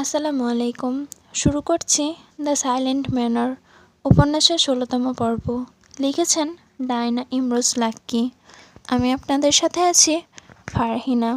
আসসালামু আলাইকুম। শুরু করছি দ্য সাইলেন্ট ম্যানার উপন্যাসের ষোলোতম পর্ব। লিখেছেন ডায়না ইমরোজ লাক্কি। আমি আপনাদের সাথে আছি ফারহিনা।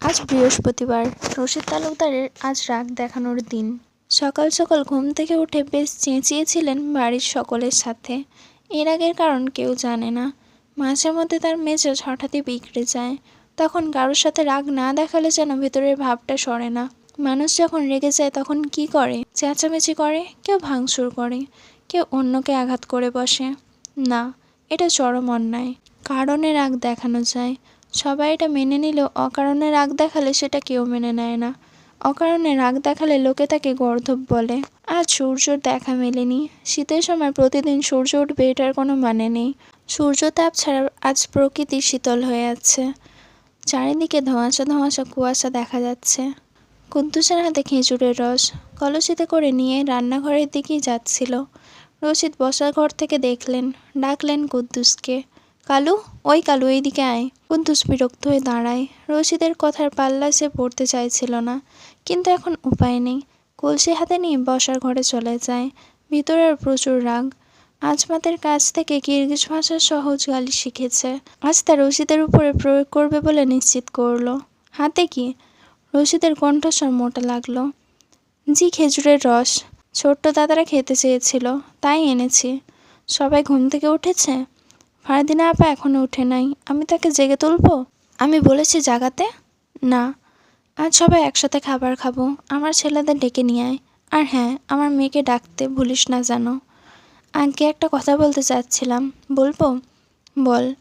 আজ বৃহস্পতিবার, রশিদ তালুকদারের আজ রাগ দেখানোর দিন। সকাল সকাল ঘুম থেকে উঠে বেশ চেঁচিয়েছিলেন বাড়ির সকলের সাথে। এর আগের কারণ কেউ জানে না। মাঝে মধ্যে তার মেজাজ হঠাৎই বিগড়ে যায়। তখন কারোর সাথে রাগ না দেখালে যেন ভেতরের ভাবটা সরে না। মানুষ যখন রেগে যায় তখন কি করে? চেঁচামেচি করে, কেউ ভাঙচুর করে, কেউ অন্যকে আঘাত করে বসে। না, এটা চরম অন্যায়। কারণে রাগ দেখানো যায়। সবাই এটা মেনে নিলেও অকারণে রাগ দেখালে সেটা কেউ মেনে নেয় না। অকারণে রাগ দেখালে লোকে তাকে গর্ধব বলে। আজ সূর্যর দেখা মেলেনি। শীতের সময় প্রতিদিন সূর্য উঠবে এটার কোনো মানে নেই। সূর্য তাপ ছাড়া আজ প্রকৃতি শীতল হয়ে আছে। চারিদিকে ধোঁয়াশা ধোঁয়াশা কুয়াশা দেখা যাচ্ছে। কুদ্দুসের হাতে খেজুরের রস কলসিতে করে নিয়ে রান্নাঘরের দিকেই যাচ্ছিল। রশিদ বসার ঘর থেকে দেখলেন, ডাকলেন কুদ্দুসকে। কালু, ওই কালু, এইদিকে আয়। কুদ্দুস বিরক্ত হয়ে দাঁড়ায়। রশিদের কথার পাল্লা সে পড়তে চাইছিল না, কিন্তু এখন উপায় নেই। কলসি হাতে নিয়ে বসার ঘরে চলে যায়। ভিতরের প্রচুর রাগ। আজমাতের কাছ থেকে কিরগিজ ভাষার সহজ গালি শিখেছে। আজ তা রশিদের উপরে প্রয়োগ করবে বলে নিশ্চিত করল। হাতে কি? রশিদের কণ্ঠস্বর মোটা লাগল। জি খেজুরের রস, ছোট্ট দাদারা খেতে চেয়েছিল, তাই এনেছি। সবাই ঘুম থেকে উঠেছে? ফারদিনা আপা এখনও উঠে নাই। আমি তাকে জেগে তুলবো? আমি বলেছি জাগাতে? না। আজ সবাই একসাথে খাবার খাব। আমার ছেলেদের ডেকে নিয়ে আয়। আর হ্যাঁ আমার মেয়েকে ডাকতে ভুলিস না জানো আগে একটা কথা বলতে চাচ্ছিলাম। বলব? বল।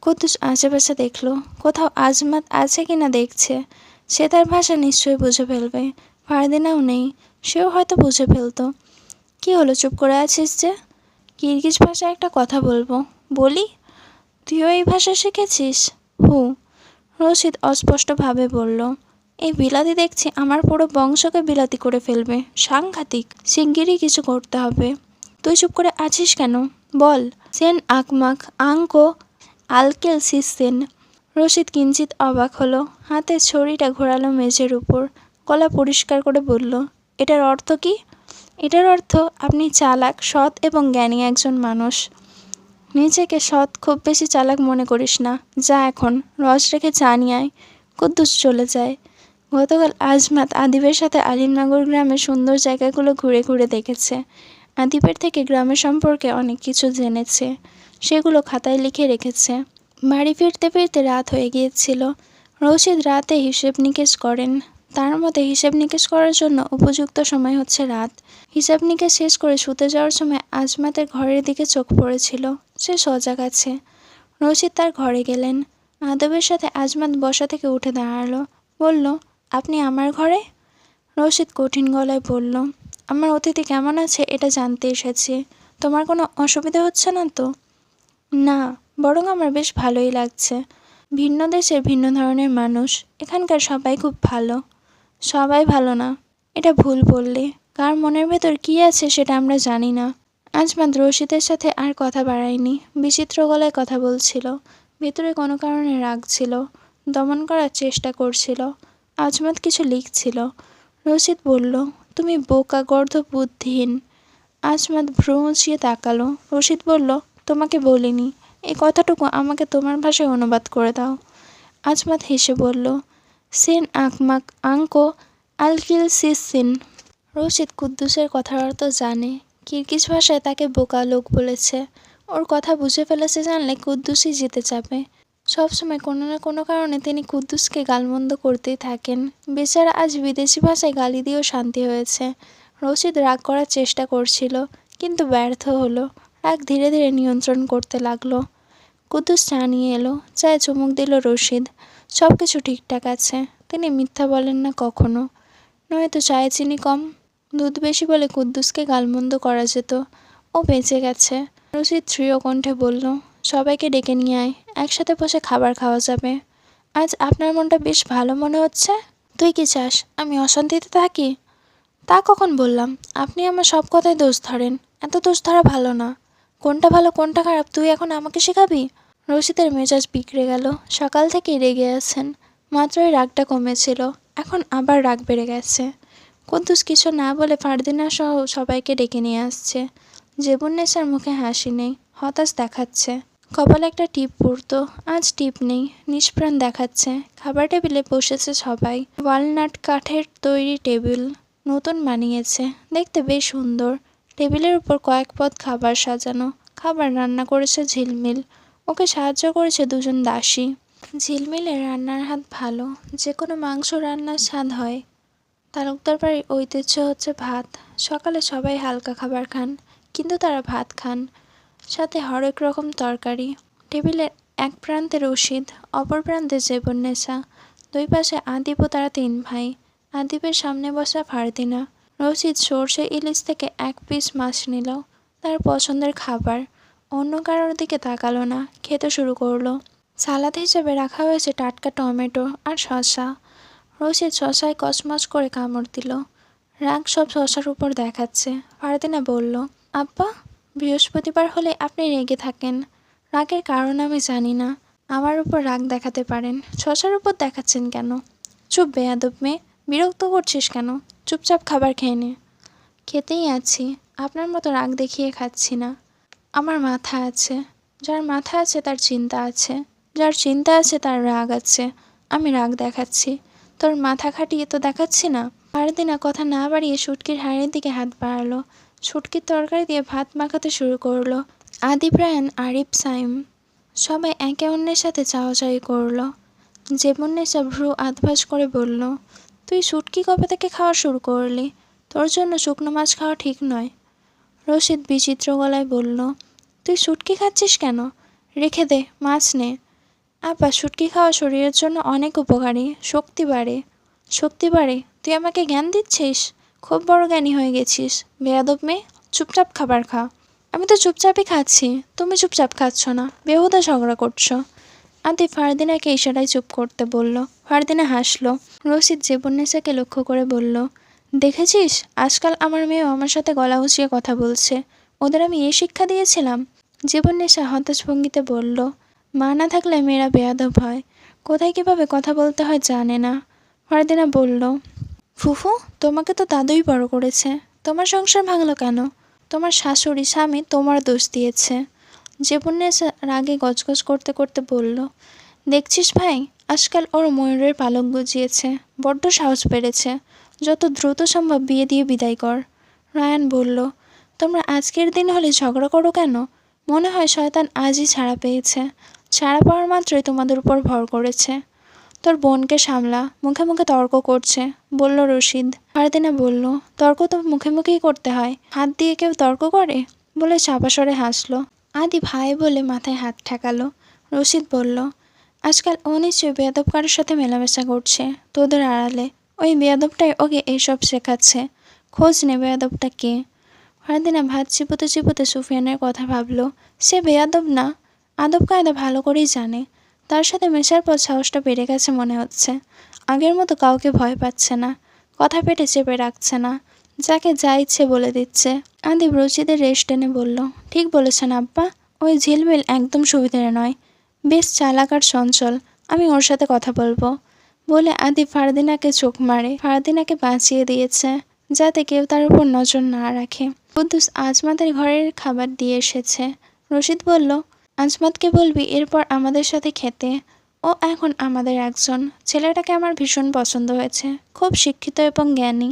কুদ্দুস আশেপাশে দেখল। কোথাও আজমাত আছে কি না দেখছে। সে তার ভাষা নিশ্চয়ই বুঝে ফেলবে। ফারদিনাও নেই, সেও হয়তো বুঝে ফেলতো। কি হলো, চুপ করে আছিস যে? কিরগিজ ভাষায় একটা কথা বলব। বলি, তুইও এই ভাষা শিখেছিস? হু, রশিদ অস্পষ্টভাবে বলল। এই বিলাতি দেখছি আমার পুরো বংশকে বিলাতি করে ফেলবে। সাংঘাতিক, শিগগিরই কিছু করতে হবে। তুই চুপ করে আছিস কেন? বল। সেন আকমাক, আঙ্কো আলকেল সিসেন রশিদ কিঞ্চিত অবাক হলো। হাতের ছড়িটা ঘোরালো মেঝের উপর। গলা পরিষ্কার করে বলল, এটার অর্থ কি? এটার অর্থ, আপনি চালাক, সৎ এবং জ্ঞানী একজন মানুষ। নিজেকে সৎ খুব বেশি চালাক মনে করিস না। যা এখন, রস রেখে চা নিয়ে আয়। কুদ্দুস চলে যায়। গতকাল আজমাত আদিবের সাথে আলিমনগর গ্রামের সুন্দর জায়গাগুলো ঘুরে ঘুরে দেখেছে। আদিবের থেকে গ্রামের সম্পর্কে অনেক কিছু জেনেছে। সেগুলো খাতায় লিখে রেখেছে। বাড়ি ফিরতে ফিরতে রাত হয়ে গিয়েছিল। রশিদ রাতে হিসেব নিকেশ করেন। তার মতে হিসেব নিকেশ করার জন্য উপযুক্ত সময় হচ্ছে রাত। হিসাব নিকেশ শেষ করে শুতে যাওয়ার সময় আজমাতের ঘরের দিকে চোখ পড়েছিল। সে সজাগ আছে। রশিদ তার ঘরে গেলেন। আদবের সাথে আজমাত বসা থেকে উঠে দাঁড়াল। বলল, আপনি আমার ঘরে? রশিদ কঠিন গলায় বলল, আমার অতিথি কেমন আছে এটা জানতে এসেছি। তোমার কোনো অসুবিধা হচ্ছে না তো? না বরং আমার বেশ ভালোই লাগছে। ভিন্ন দেশের ভিন্ন ধরনের মানুষ, এখানকার সবাই খুব ভালো। সবাই ভালো না, এটা ভুল বললে। কার মনের ভেতর কী আছে সেটা আমরা জানি না। আজমাত রশিদের সাথে আর কথা বাড়ায়নি, বিচিত্র গলায় কথা বলছিল। ভেতরে কোনো কারণে রাগ ছিল, দমন করার চেষ্টা করছিল, আজমাত কিছু লিখছিল। রশিদ বলল, তুমি বোকা, গর্ধ বুদ্ধিহীন। আজমাত ভ্রু উঁচিয়ে তাকালো। রশিদ বলল, তোমাকে বলিনি এই কথাটুকু আমাকে তোমার ভাষায় অনুবাদ করে দাও। আজমাত হেসে বলল, সেন আকমাক আঙ্কো আলকিল সিসিন রশিদ কুদ্দুসের কথার অর্থ জানে। কিরগিজ ভাষায় তাকে বোকা লোক বলেছে। ওর কথা বুঝে ফেলেছে জানলে কুদ্দুসই জিতে যাবে। সবসময় কোনো না কোনো কারণে তিনি কুদ্দুসকে গালমন্দ করতেই থাকেন। বেচারা আজ বিদেশি ভাষায় গালি দিয়েও শান্তি হয়েছে। রশিদ রাগ করার চেষ্টা করছিল, কিন্তু ব্যর্থ হলো। রাগ ধীরে ধীরে নিয়ন্ত্রণ করতে লাগল। কুদ্দুস চা নিয়ে এলো, চায়ে চুমুক দিল রশিদ। সব কিছু ঠিকঠাক আছে। তিনি মিথ্যা বলেন না কখনো। নয়তো চায়ে চিনি কম। দুধ বেশি বলে কুদ্দুসকে গালমন্দ করা যেত। ও বেঁচে গেছে। রশিদ দৃঢ় কণ্ঠে বলল, সবাইকে ডেকে নিয়ে আয়। একসাথে বসে খাবার খাওয়া যাবে। আজ আপনার মনটা বেশ ভালো মনে হচ্ছে? তুই কি চাস আমি অশান্তিতে থাকি? তা কখন বললাম? আপনি আমার সব কথায় দোষ ধরেন। এত দোষ ধরা ভালো না। কোনটা ভালো, কোনটা খারাপ, তুই এখন আমাকে শেখাবি? রশিদের মেজাজ বিগড়ে গেল। সকাল থেকেই রেগে আছেন। মাত্রই রাগটা কমেছিল। এখন আবার রাগ বেড়ে গেছে। কুদ্দুস কিছু না বলে ফারদিনা সহ সবাইকে ডেকে নিয়ে আসছে। জেবুন্নেসার মুখে হাসি নেই, হতাশ দেখাচ্ছে। কপালে একটা টিপ পড়তো, আজ টিপ নেই, নিষ্প্রাণ দেখাচ্ছে। খাবার টেবিলে বসেছে সবাই। ওয়ালনাট কাঠের তৈরি টেবিল নতুন বানিয়েছে, দেখতে বেশ সুন্দর। টেবিলের উপর কয়েক পদ খাবার সাজানো। খাবার রান্না করেছে ঝিলমিল। ওকে সাহায্য করেছে দুজন দাসী। ঝিলমিলের রান্নার হাত ভালো। যে কোনো মাংস রান্নার স্বাদ হয়। তালুকদার বাড়ির ঐতিহ্য হচ্ছে ভাত। সকালে সবাই হালকা খাবার খান, কিন্তু তারা ভাত খান। সাথে হরেক রকম তরকারি। টেবিলের এক প্রান্তে রশিদ, অপর প্রান্তে জেবন্নেসা দুই পাশে আদিপ ও তারা তিন ভাই। আদিপের সামনে বসা ফারদিনা। রশিদ সর্ষে ইলিশ থেকে এক পিস মাছ নিল। তার পছন্দের খাবার। অন্য কারোর দিকে তাকালো না। খেতে শুরু করল। সালাদ হিসেবে রাখা হয়েছে টাটকা টমেটো আর শসা। রশিদ শশায় কসমস করে কামড় দিল। রাগ সব শশার উপর দেখাচ্ছে। ফারদিনা বলল, আব্বা, বৃহস্পতিবার হলে আপনি রেগে থাকেন। রাগের কারণ আমি জানি না। আমার উপর রাগ দেখাতে পারেন। শশার উপর দেখাচ্ছেন কেন? চুপ বেয়াদব মেয়ে। বিরক্ত করছিস কেন? চুপচাপ খাবার খেয়ে নে। খেতেই আছি। আপনার মতো রাগ দেখিয়ে খাচ্ছি না। আমার মাথা আছে। যার মাথা আছে, তার চিন্তা আছে। যার চিন্তা আছে, তার রাগ আছে। আমি রাগ দেখাচ্ছি। তোর মাথা খাটিয়ে তো দেখাচ্ছি না। পারদিনা কথা না বাড়িয়ে শুটকির হাড়ের দিকে হাত বাড়ালো। শুটকির তরকারি দিয়ে ভাত মাখাতে শুরু করল। আদি ব্রায়ান আরিফ, সাইম সবাই একে অন্যের সাথে চাওয়াচাওয়ি করল। জেবন্নেসা ভ্রু আধভাস করে বলল তুই শুটকি কবে থেকে খাওয়া শুরু করলি? তোর জন্য শুকনো মাছ খাওয়া ঠিক নয়। রশিদ বিচিত্র গলায় বলল, তুই শুটকি খাচ্ছিস কেন? রেখে দে, মাছ নে। আব্বা, শুটকি খাওয়া শরীরের জন্য অনেক উপকারী, শক্তি বাড়ে। শক্তি বাড়ে? তুই আমাকে জ্ঞান দিচ্ছিস? খুব বড় জ্ঞানী হয়ে গেছিস। বেয়াদব মেয়ে, চুপচাপ খাবার খা। আমি তো চুপচাপই খাচ্ছি, তুমি চুপচাপ খাচ্ছ না, বেহুদা ঝগড়া করছ। আদি ফারদিনাকে ইশারায় চুপ করতে বলল। ফারদিনা হাসলো রশিদ জেবন্নেসাকে লক্ষ্য করে বলল, দেখেছিস? আজকাল আমার মেয়েও আমার সাথে গলা উঁচিয়ে কথা বলছে। ওদের আমি এই শিক্ষা দিয়েছিলাম? জীবন্নেসা হতাশ ভঙ্গিতে বলল, মা না থাকলে মেয়েরা বেয়াদব হয়। কোথায় কীভাবে কথা বলতে হয় জানে না। ফারদিনা বলল, ফুফু, তোমাকে তো দাদুই বড় করেছে। তোমার সংসার ভাঙলো কেন? তোমার শাশুড়ি, স্বামী তোমার দোষ দিয়েছে। জীবন্নেসা রাগে গজগজ করতে করতে বলল দেখছিস ভাই, আজকাল ওর ময়ূরের পালক গজিয়েছে বড্ড সাহস বেড়েছে যত দ্রুত সম্ভব বিয়ে দিয়ে বিদায় কর। রায়ান বলল, তোমরা আজকের দিন হলে ঝগড়া করো কেন? মনে হয় শয়তান আজই ছাড়া পেয়েছে। ছাড়া পাওয়ার মাত্রই তোমাদের উপর ভর করেছে। তোর বোনকে সামলা, মুখে মুখে তর্ক করছে, বলল রশিদ। ফারদিনা বলল, তর্ক তো মুখে মুখেই করতে হয়। হাত দিয়ে কেউ তর্ক করে? বলে চাপাসরে হাসলো। আদি ভাই বলে মাথায় হাত ঠেকালো। রশিদ বলল আজকাল ও নিশ্চয়ই বেয়াদব কারোর সাথে মেলামেশা করছে, তোদের আড়ালে। ওই বেয়াদবটাই ওকে এইসব শেখাচ্ছে। খোঁজ নে বেয়াদবটা কে? ফারদিনা ভাত চিবোতে চিবোতে সুফিয়ানের কথা ভাবলো। সে বেয়াদব না, আদব কায়দা ভালো করেই জানে। তার সাথে মেশার পর সাহসটা বেড়ে গেছে মনে হচ্ছে। আগের মতো কাউকে ভয় পাচ্ছে না, কথা পেটে চেপে রাখছে না। যাকে যা ইচ্ছে বলে দিচ্ছে। আদি রচিদের রেস্ট টেনে বলল, ঠিক বলেছেন আব্বা, ওই ঝিলমিল একদম সুবিধের নয়। বেশ চালাক আর চঞ্চল, আমি ওর সাথে কথা বলব। বলে আদি ফারদিনাকে চোখ মারে। ফারদিনাকে বাঁচিয়ে দিয়েছে, যাতে কেউ তার উপর নজর না রাখে। কুদ্দুস আজমাদের ঘরের খাবার দিয়ে এসেছে। রশিদ বলল আজমাতকে বলবি, এরপর আমাদের সাথে খেতে। ও এখন আমাদের একজন। ছেলেটাকে আমার ভীষণ পছন্দ হয়েছে, খুব শিক্ষিত এবং জ্ঞানী।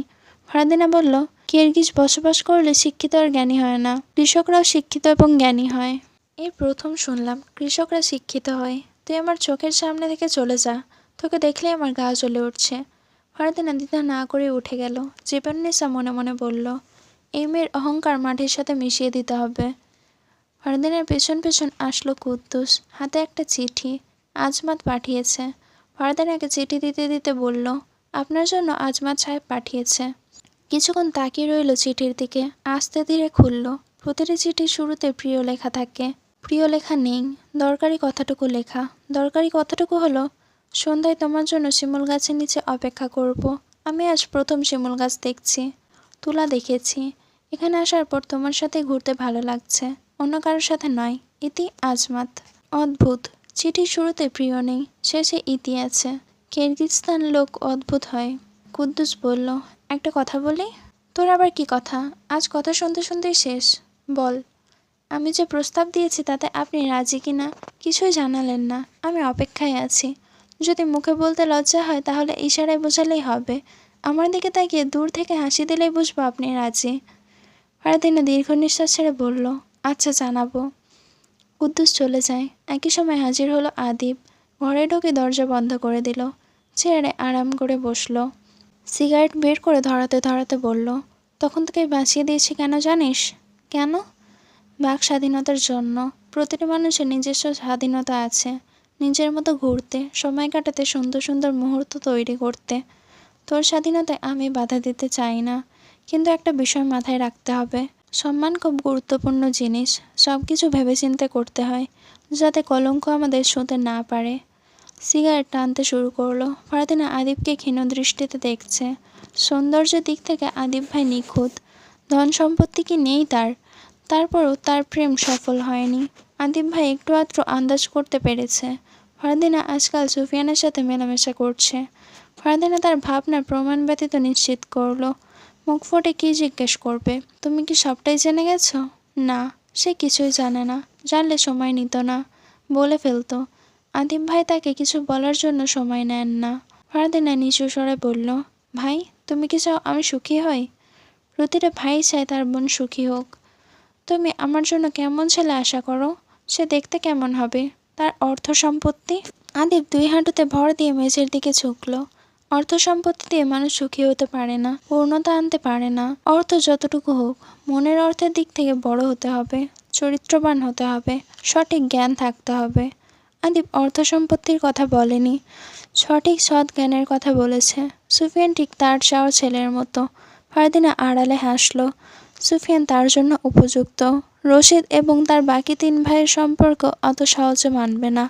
ফারদিনা বলল, কিরগিজ বসবাস করলে শিক্ষিত আর জ্ঞানী হয় না। কৃষকরাও শিক্ষিত এবং জ্ঞানী হয়। এই প্রথম শুনলাম, কৃষকরা শিক্ষিত হয়। তুই আমার চোখের সামনে থেকে চলে যা, তোকে দেখলে আমার গা জ্বলে উঠছে। ফারদিনা দ্বিধা না করে উঠে গেল জীবন্নেসা মনে মনে বলল, এই মেয়ের অহংকার মাটির সাথে মিশিয়ে দিতে হবে। ফারদিনের পেছন পেছন আসলো কুদ্দুস, হাতে একটা চিঠি, আজমাত পাঠিয়েছে। ফারদিনাকে চিঠি দিতে দিতে বলল, আপনার জন্য আজমাত সাহেব পাঠিয়েছে। কিছুক্ষণ তাকিয়ে রইল চিঠির দিকে, আস্তে ধীরে খুলল। প্রতিটি চিঠির শুরুতে প্রিয় লেখা থাকে প্রিয় লেখা নেই, দরকারি কথাটুকু লেখা। দরকারি কথাটুকু হলো, সন্ধ্যায় তোমার জন্য শিমুল গাছের নিচে অপেক্ষা করব। আমি আজ প্রথম শিমুল গাছ দেখছি, তুলা দেখেছি। এখানে আসার পর তোমার সাথে ঘুরতে ভালো লাগছে, অন্য কারোর সাথে নয়, ইতি আজমাত। অদ্ভুত, চিঠির শুরুতে প্রিয় নেই, শেষে ইতি আছে। কিরগিজস্তান লোক অদ্ভুত হয়। কুদ্দুস বলল, একটা কথা বলি? তোর আবার কি কথা? আজ কথা শুনতে শুনতেই শেষ। বল। আমি যে প্রস্তাব দিয়েছি তাতে আপনি রাজি কিনা কিছুই জানালেন না। আমি অপেক্ষায় আছি। যদি মুখে বলতে লজ্জা হয় তাহলে ইশারায় বোঝালেই হবে। আমার দিকে তাকিয়ে দূর থেকে হাসি দিলেই বুঝব আপনি রাজি। ফারাদিনা দীর্ঘ নিঃশ্বাস ছেড়ে বলল আচ্ছা জানাব। কুদ্দুস চলে যায়। একই সময় হাজির হলো আদিব। ঘরে ঢুকে দরজা বন্ধ করে দিল। চেয়ারে আরাম করে বসল। সিগারেট বের করে ধরাতে ধরাতে বলল, তখন তোকে বাঁচিয়ে দিয়েছি কেন জানিস? কেন? বাক স্বাধীনতার জন্য প্রতিটি মানুষের নিজস্ব স্বাধীনতা আছে। নিজের মতো ঘুরতে, সময় কাটাতে, সুন্দর সুন্দর মুহূর্ত তৈরি করতে। তোর স্বাধীনতায় আমি বাধা দিতে চাই না, কিন্তু একটা বিষয় মাথায় রাখতে হবে। সম্মান খুব গুরুত্বপূর্ণ জিনিস সব কিছু ভেবেচিন্তে করতে হয়, যাতে কলঙ্ক আমাদের ছুঁতে না পারে। সিগারেট টানতে শুরু করল, ফারাদিনা আদিবকে ক্ষীণ দৃষ্টিতে দেখছে। সৌন্দর্যের দিক থেকে আদিব ভাই নিখুঁত, ধন সম্পত্তি কি নেই তার? তারপরও তার প্রেম সফল হয়নি। আদিব ভাই একটু আধটু আন্দাজ করতে পেরেছে। ফারাদিনা আজকাল সুফিয়ানের সাথে মেলামেশা করছে। ফারাদিনা তার ভাবনার প্রমাণ ব্যতীত নিশ্চিত করল। মুখ ফুটে কী জিজ্ঞেস করবে? তুমি কি সবটাই জেনে গেছো? না, সে কিছুই জানে না। জানলে সময় নিত না, বলে ফেলতো। আদিব ভাই তাকে কিছু বলার জন্য সময় নেন না। ফারাদিনা নিচু স্বরে বলল, ভাই, তুমি কি চাও আমি সুখী হই? প্রতিটা ভাই চায় তার বোন সুখী হোক। তুমি আমার জন্য কেমন ছেলে আশা করো? সে দেখতে কেমন হবে? তার অর্থ সম্পত্তি? আদিব দুই হাঁটুতে ভর দিয়ে মেঝের দিকে ঝুঁকলো। অর্থ সম্পত্তি দিয়ে মানুষ সুখী হতে পারে না, পূর্ণতা আনতে পারে না। অর্থ যতটুকু হোক, মনের অর্থের দিক থেকে বড় হতে হবে, চরিত্রবান হতে হবে, সঠিক জ্ঞান থাকতে হবে। আদিব অর্থ সম্পত্তির কথা বলেনি, সঠিক সৎ জ্ঞানের কথা বলেছে। সুফিয়ান ঠিক তার চাওয়া ছেলের মতো। ফারদিনা আড়ালে হাসলো সুফিয়ান তার জন্য উপযুক্ত। রশিদ এবং তার বাকি তিন ভাইয়ের সম্পর্ক অত সহজে মানবে না।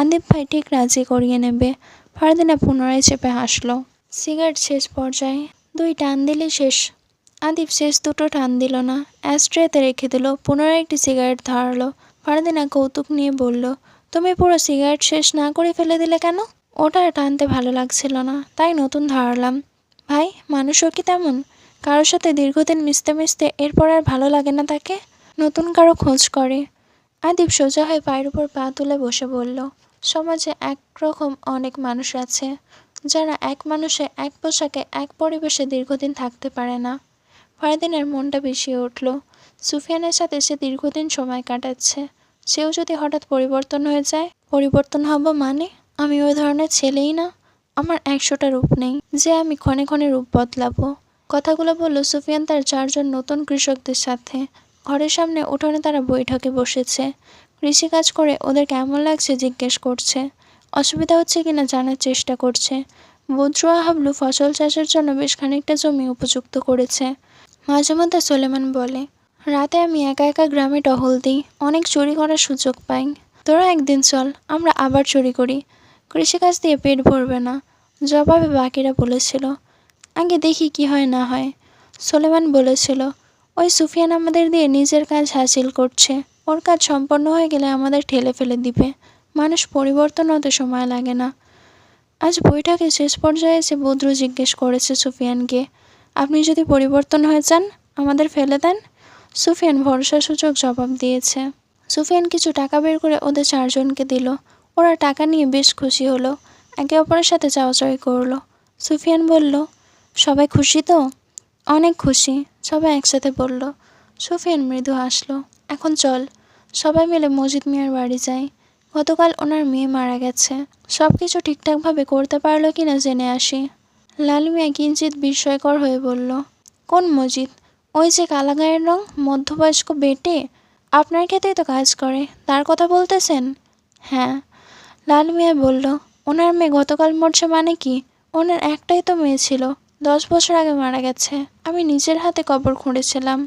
আদিব ভাই ঠিক রাজি করিয়ে নেবে। ফারদিনা পুনরায় চেপে হাসলো। সিগারেট শেষ পর্যায়ে দুই টান দিলে শেষ। আদিব শেষ দুটো টান দিল না। অ্যাস্ট্রেতে রেখে দিল, পুনরায় একটি সিগারেট ধরালো। ফারদিনা কৌতুক নিয়ে বলল, তুমি পুরো সিগারেট শেষ না করে ফেলে দিলে কেন? ওটা টানতে ভালো লাগছিল না, তাই নতুন ধরালাম। ভাই, মানুষও কি তেমন? কারোর সাথে দীর্ঘদিন মিশতে মিশতে এরপর আর ভালো লাগে না তাকে? নতুন কারও খোঁজ করে। আদিব সোজা হয়ে পায়ের উপর পা তুলে বসে বলল, সমাজে একরকম অনেক মানুষ আছে, যারা এক মানুষে এক পোশাকে এক পরিবেশে দীর্ঘদিন থাকতে পারে না। ফারদিনের মনটা বিষিয়ে উঠল, সুফিয়ানের সাথে সে দীর্ঘদিন সময় কাটাচ্ছে। সেও যদি হঠাৎ পরিবর্তন হয়ে যায়, পরিবর্তন হব মানে? আমি ওই ধরনের ছেলেই না, আমার একশোটা রূপ নেই, যে আমি ক্ষণে ক্ষণে রূপ বদলাবো। কথাগুলো বলল সুফিয়ান তার চারজন নতুন কৃষকদের সাথে। ঘরের সামনে উঠোনে তারা বৈঠকে বসেছে। কৃষিকাজ করে ওদের কেমন লাগছে জিজ্ঞেস করছে। অসুবিধা হচ্ছে কিনা জানার চেষ্টা করছে। বদ্রুয়া হাবলু ফসল চাষের জন্য বেশ খানিকটা জমি উপযুক্ত করেছে। মাঝে মধ্যে সোলেমান বলে, রাতে আমি একা একা গ্রামে টহল দিই, অনেক চুরি করার সুযোগ পাই। তোরা একদিন চল, আমরা আবার চুরি করি। কৃষিকাজ দিয়ে পেট ভরবে না। জবাবে বাকিরা বলেছিল আগে দেখি কি হয় না হয়। সোলেমান বলেছিল, ওই সুফিয়ান আমাদের দিয়ে নিজের কাজ হাসিল করছে। ওর কাজ সম্পন্ন হয়ে গেলে আমাদের ঠেলে ফেলে দিবে। মানুষ পরিবর্তন হতে সময় লাগে না। আজ বইটাকে শেষ পর্যায়ে এসে বদ্রু জিজ্ঞেস করেছে সুফিয়ানকে, আপনি যদি পরিবর্তন হয়ে যান, আমাদের ফেলে দেন? সুফিয়ান ভরসাসূচক জবাব দিয়েছে, সুফিয়ান কিছু টাকা বের করে ওদের চারজনকে দিল। ওরা টাকা নিয়ে বেশ খুশি হলো। একে অপরের সাথে চাওয়াচাওয়ি করল। সুফিয়ান বলল সবাই খুশি তো? অনেক খুশি। সবাই একসাথে বলল সুফিয়ান মৃদু আসলো এখন চল। সবাই মিলে মজিদ মিয়ার বাড়ি যাই। গতকাল ওনার মেয়ে মারা গেছে। সব কিছু ঠিকঠাকভাবে করতে পারল কি না জেনে আসি। লাল মিয়া কিঞ্চিত বিস্ময়কর হয়ে বলল, কোন মজিদ? ওই যে কালা গায়ের রং? মধ্যবয়স্ক বেটে? আপনার ক্ষেত্রেই তো কাজ করে। তার কথা বলতেছেন? হ্যাঁ। লাল মিয়া বলল, ওনার মেয়ে গতকাল মরছে মানে কি? ওনার একটাই তো মেয়ে ছিল। দশ বছর আগে মারা গেছে। আমি নিজের হাতে কবর খুঁড়েছিলাম।